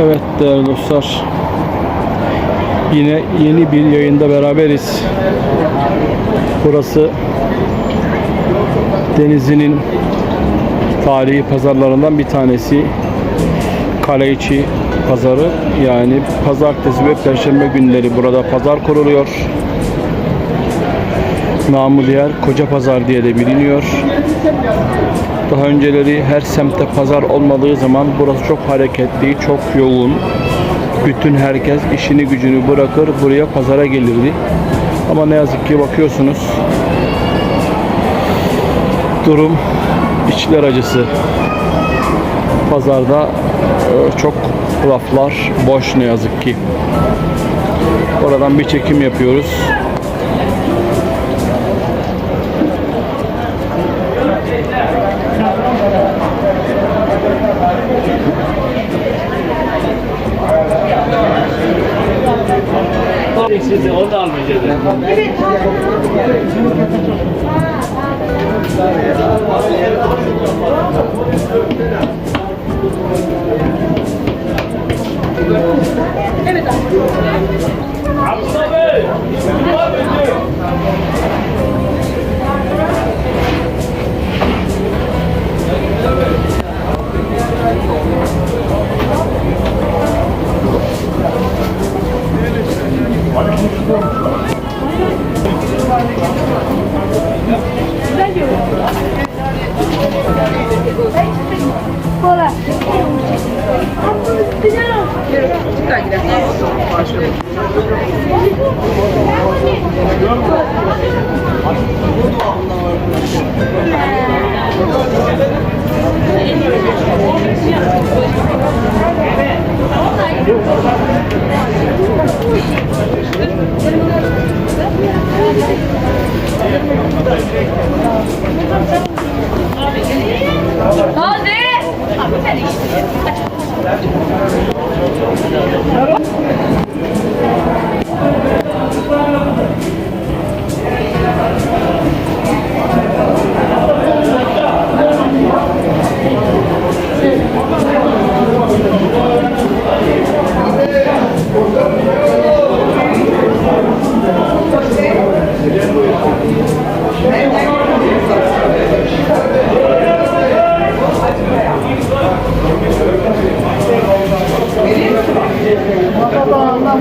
Evet değerli dostlar. Yine yeni bir yayında beraberiz. Burası Denizli'nin tarihi pazarlarından bir tanesi. Kale içi pazarı yani pazartesi ve perşembe günleri burada pazar kuruluyor. Namı diğer Koca Pazar diye de biliniyor. Daha önceleri her semtte pazar olmadığı zaman burası çok hareketli, çok yoğun. Bütün herkes işini gücünü bırakır buraya pazara gelirdi. Ama ne yazık ki bakıyorsunuz durum içler acısı. Pazarda e, çok raflar boş ne yazık ki. Oradan bir çekim yapıyoruz. Sizi onu da Hola. Vamos, señor. Quiero que tú te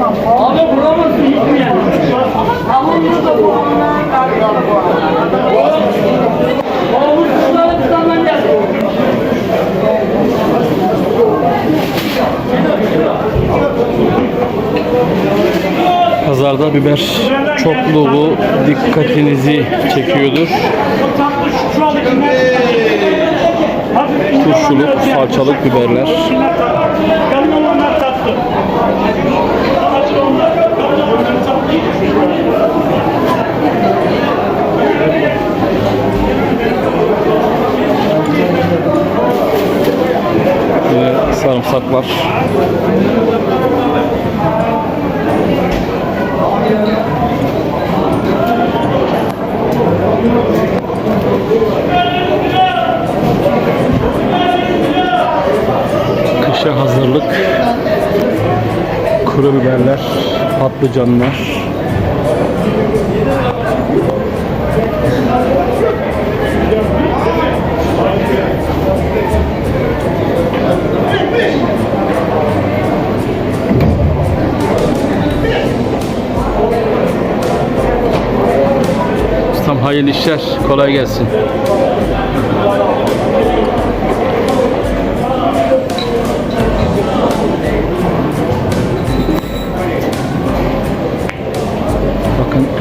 Abi bulamazsın gittim yani. Oğlum kızlarla kızlarla geldi. Pazarda biber çokluğu dikkatinizi çekiyordur. Turşuluk, salçalık biberler. Sarımsaklar. Kışa hazırlık. Kuru biberler, patlıcanlar. Ustam hayırlı işler, kolay gelsin.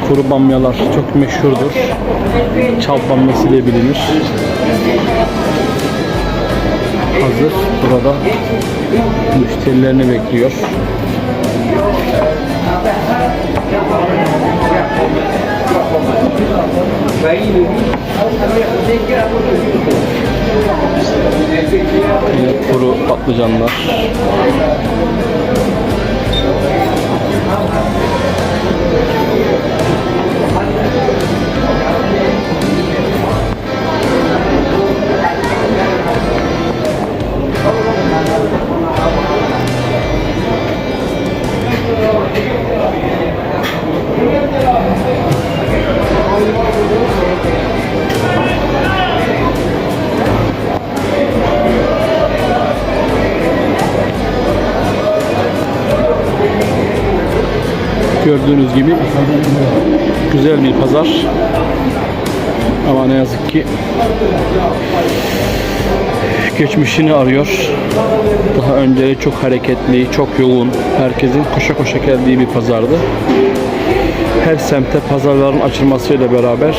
Kuru bamyalar çok meşhurdur. Çal bamyası diye bilinir. Hazır burada müşterilerini bekliyor. Yine kuru patlıcanlar. Gördüğünüz gibi güzel bir pazar. Ama ne yazık ki geçmişini arıyor. Daha önce çok hareketli, çok yoğun, herkesin koşa koşa geldiği bir pazardı. Her semte pazarların açılmasıyla beraber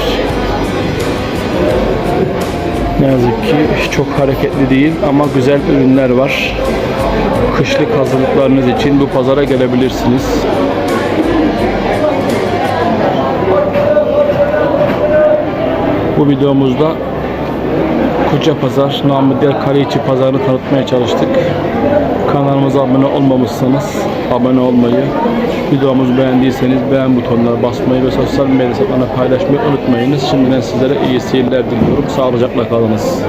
ne yazık ki çok hareketli değil ama güzel ürünler var. Kışlık hazırlıklarınız için bu pazara gelebilirsiniz. Bu videomuzda Koca Pazar, namı diğer Kaleiçi Pazarı'nı tanıtmaya çalıştık. Kanalımıza abone olmamışsanız abone olmayı, videomuzu beğendiyseniz beğen butonuna basmayı ve sosyal medya hesaplarına paylaşmayı unutmayınız. Şimdiden sizlere iyi seyirler diliyorum. Sağlıcakla kalınız.